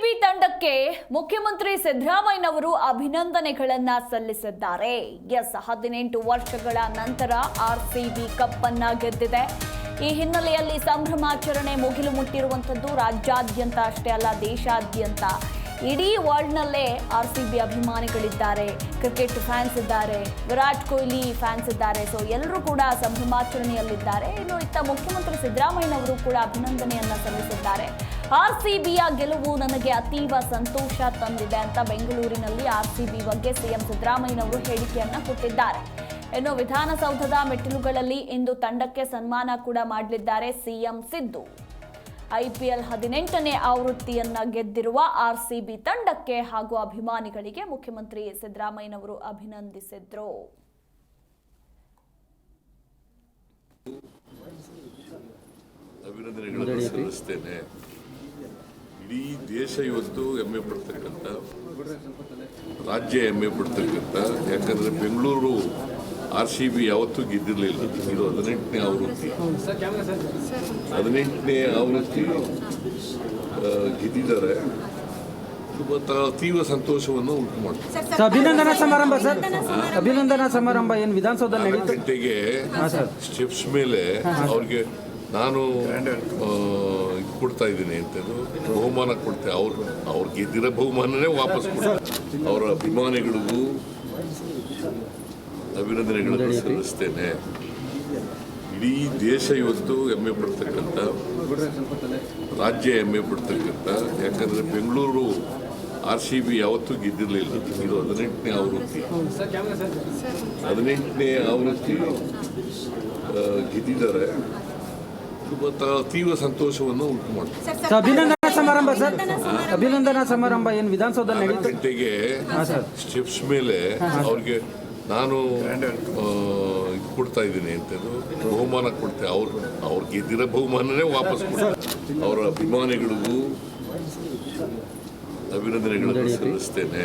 RCB ತಂಡಕ್ಕೆ ಮುಖ್ಯಮಂತ್ರಿ ಸಿದ್ದರಾಮಯ್ಯನವರು ಅಭಿನಂದನೆಗಳನ್ನ ಸಲ್ಲಿಸಿದ್ದಾರೆ. ಎಸ್, ಹದಿನೆಂಟು ವರ್ಷಗಳ ನಂತರ ಆರ್ಸಿಬಿ ಕಪ್ ಅನ್ನ ಗೆದ್ದಿದೆ. ಈ ಹಿನ್ನೆಲೆಯಲ್ಲಿ ಸಂಭ್ರಮಾಚರಣೆ ಮುಗಿಲು ಮುಟ್ಟಿರುವಂಥದ್ದು ರಾಜ್ಯಾದ್ಯಂತ ಅಷ್ಟೇ ಅಲ್ಲ, ದೇಶಾದ್ಯಂತ. ಇಡೀ ವರ್ಲ್ಡ್ನಲ್ಲೇ ಆರ್ ಸಿ ಬಿ ಅಭಿಮಾನಿಗಳಿದ್ದಾರೆ. ಕ್ರಿಕೆಟ್ ಫ್ಯಾನ್ಸ್ ಇದ್ದಾರೆ, ವಿರಾಟ್ ಕೊಹ್ಲಿ ಫ್ಯಾನ್ಸ್ ಇದ್ದಾರೆ. ಸೊ ಎಲ್ಲರೂ ಕೂಡ ಸಂಭ್ರಮಾಚರಣೆಯಲ್ಲಿದ್ದಾರೆ. ಇನ್ನು ಇತ್ತ ಮುಖ್ಯಮಂತ್ರಿ ಸಿದ್ದರಾಮಯ್ಯನವರು ಕೂಡ ಅಭಿನಂದನೆಯನ್ನು ಸಲ್ಲಿಸಿದ್ದಾರೆ. ಆರ್ ಸಿ ಬಿಯ ಗೆಲುವು ನನಗೆ ಅತೀವ ಸಂತೋಷ ತಂದಿದೆ ಅಂತ ಬೆಂಗಳೂರಿನಲ್ಲಿ ಆರ್ ಸಿ ಬಿ ಬಗ್ಗೆ ಸಿಎಂ ಸಿದ್ದರಾಮಯ್ಯನವರು ಹೇಳಿಕೆಯನ್ನ ಕೊಟ್ಟಿದ್ದಾರೆ. ಇನ್ನು ವಿಧಾನಸೌಧದ ಮೆಟ್ಟಿಲುಗಳಲ್ಲಿ ಇಂದು ತಂಡಕ್ಕೆ ಸನ್ಮಾನ ಕೂಡ ಮಾಡಲಿದ್ದಾರೆ ಸಿಎಂ ಸಿದ್ದು. ಐಪಿಎಲ್ ಹದಿನೆಂಟನೇ ಆವೃತ್ತಿಯನ್ನ ಗೆದ್ದಿರುವ ಆರ್ಸಿಬಿ ತಂಡಕ್ಕೆ ಹಾಗೂ ಅಭಿಮಾನಿಗಳಿಗೆ ಮುಖ್ಯಮಂತ್ರಿ ಸಿದ್ದರಾಮಯ್ಯನವರು ಅಭಿನಂದಿಸಿದ್ರು. ಅಭಿನಂದನೆಗಳನ್ನು ಸಲ್ಲಿಸ್ತೇನೆ ಇಡೀ ದೇಶ ಇವತ್ತು ಹೆಮ್ಮೆ ಪಡ್ತಕ್ಕಂಥ ರಾಜ್ಯ ಹೆಮ್ಮೆ ಪಡ್ತಕ್ಕಂಥ ಯಾಕಂದರೆ ಬೆಂಗಳೂರು ಆರ್ ಸಿ ಬಿ ಯಾವತ್ತೂ ಗೆದ್ದಿರಲಿಲ್ಲ. ಇದು ಹದಿನೆಂಟನೇ ಆವೃತ್ತಿ. ಹದಿನೆಂಟನೇ ಆವೃತ್ತಿ ಗೆದ್ದಿದ್ದಾರೆ. ತೀವ್ರ ಸಂತೋಷವನ್ನು ಉಂಟು ಮಾಡ್ತಾರೆ ಸರ್, ಅಭಿನಂದನಾ ಸಮಾರಂಭ ಸರ್. ಅಭಿನಂದನಾ ಸಮಾರಂಭ. ಏನು ವಿಧಾನಸೌಧದಲ್ಲಿ ನಡೆಯುತ್ತೆ? ನಡೀತು ಗಂಟೆಗೆ ಸರ್. ಸ್ಟೆಪ್ಸ್ ಮೇಲೆ ಅವ್ರಿಗೆ ನಾನು ಕೊಡ್ತಾ ಇದ್ದೀನಿ ಅಂತ ಬಹುಮಾನ ಕೊಡ್ತೇವೆ ಅವ್ರು ಅವ್ರು ಗೆದ್ದಿರೋ ಬಹುಮಾನನೇ ವಾಪಸ್ ಕೊಡ್ತಾರೆ ಅವರ ಅಭಿಮಾನಿಗಳಿಗೂ ಅಭಿನಂದನೆಗಳನ್ನು ಸಲ್ಲಿಸ್ತೇನೆ ಇಡೀ ದೇಶ ಇವತ್ತು ಹೆಮ್ಮೆ ಪಡ್ತಕ್ಕಂಥ, ರಾಜ್ಯ ಹೆಮ್ಮೆ ಪಡ್ತಕ್ಕಂಥ, ಯಾಕಂದರೆ ಬೆಂಗಳೂರು ಆರ್ ಸಿ ಬಿ ಯಾವತ್ತೂ ಗೆದ್ದಿರಲಿಲ್ಲ. ಇದು ಹದಿನೆಂಟನೇ ಆವೃತ್ತಿ. ಹದಿನೆಂಟನೇ ಆವೃತ್ತಿ ಗೆದ್ದಿದ್ದಾರೆ. ತೀವ್ರ ಸಂತೋಷವನ್ನು ಉಂಟು ಮಾಡ್ತಾರೆ ಅಭಿನಂದನಾ ಸಮಾರಂಭ ಸರ್. ಅಭಿನಂದನಾ ಸಮಾರಂಭ. ಏನು ವಿಧಾನಸೌಧ ಗಂಟೆಗೆ ಸರ್. ಸ್ಟೆಪ್ಸ್ ಮೇಲೆ ಅವ್ರಿಗೆ ನಾನು ಕೊಡ್ತಾ ಇದ್ದೀನಿ ಅಂತಂದು ಬಹುಮಾನ ಕೊಡ್ತೆ. ಅವ್ರು ಅವ್ರು ಗೆದ್ದಿರೋ ಬಹುಮಾನನೇ ವಾಪಸ್ ಕೊಡ್ತಾರೆ ಅವರ ಅಭಿಮಾನಿಗಳಿಗೂ ಅಭಿನಂದನೆಗಳನ್ನು ಸಲ್ಲಿಸ್ತೇನೆ.